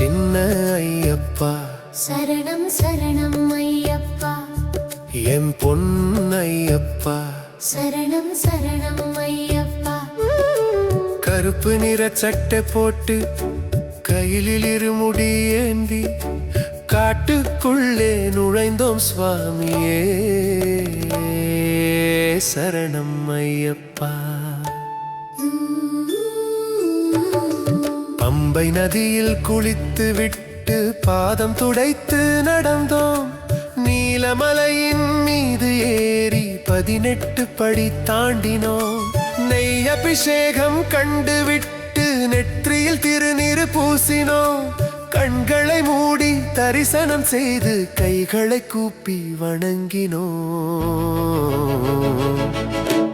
ஐயப்பா. சரணம் சரணம் ஐயப்பா. என் பொன்னையப்பா சரணம் சரணம் ஐயப்பா. கருப்பு நிற சட்டை போட்டு கையிலில் இருமுடி ஏந்தி காட்டுக்குள்ளே நுழைந்தோம் சுவாமியே. சரணம் ஐயப்பா. பம்பை நதியில் குளித்து விட்டு பாதம் துடைத்து நடந்தோம். நீலமலையின் மீது ஏறி பதினெட்டு படி தாண்டினோம். நெய் அபிஷேகம் கண்டு விட்டு நெற்றியில் திருநீர் பூசினோம். கண்களை மூடி தரிசனம் செய்து கைகளை கூப்பி வணங்கினோம்.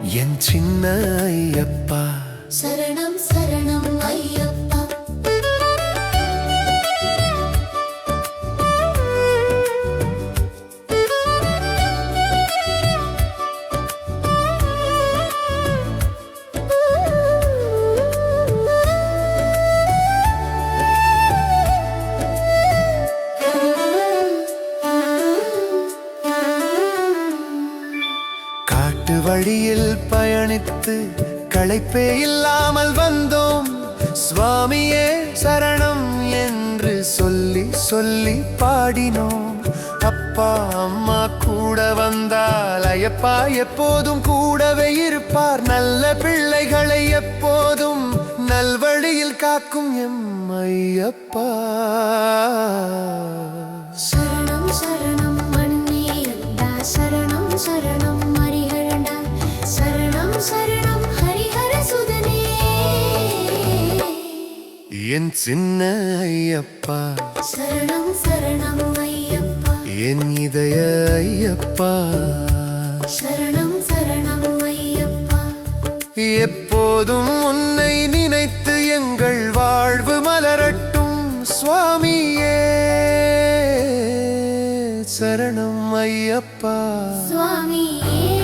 என் சின்ன ஐயப்பா. சரணம் சரணம். காட்டு வழியில் பயணித்து களைப்பே இல்லாமல் வந்தோம். சுவாமியே சரணம் என்று சொல்லி சொல்லி பாடினோம். அப்பா அம்மா கூட வந்தால் ஐயப்பா எப்போதும் கூடவே இருப்பார். நல்ல பிள்ளைகளை எப்போதும் நல்வழியில் காக்கும் எம் ஐயப்பா. என் சின்ன ஐயப்பா. சரணம் சரணம் ஐயப்பா. என் இதய ஐயப்பா. சரணம் சரணம் ஐயப்பா. எப்போதும் உன்னை நினைத்து எங்கள் வாழ்வு மலரட்டும் சுவாமியே. சரணம் ஐயப்பா. சுவாமியே.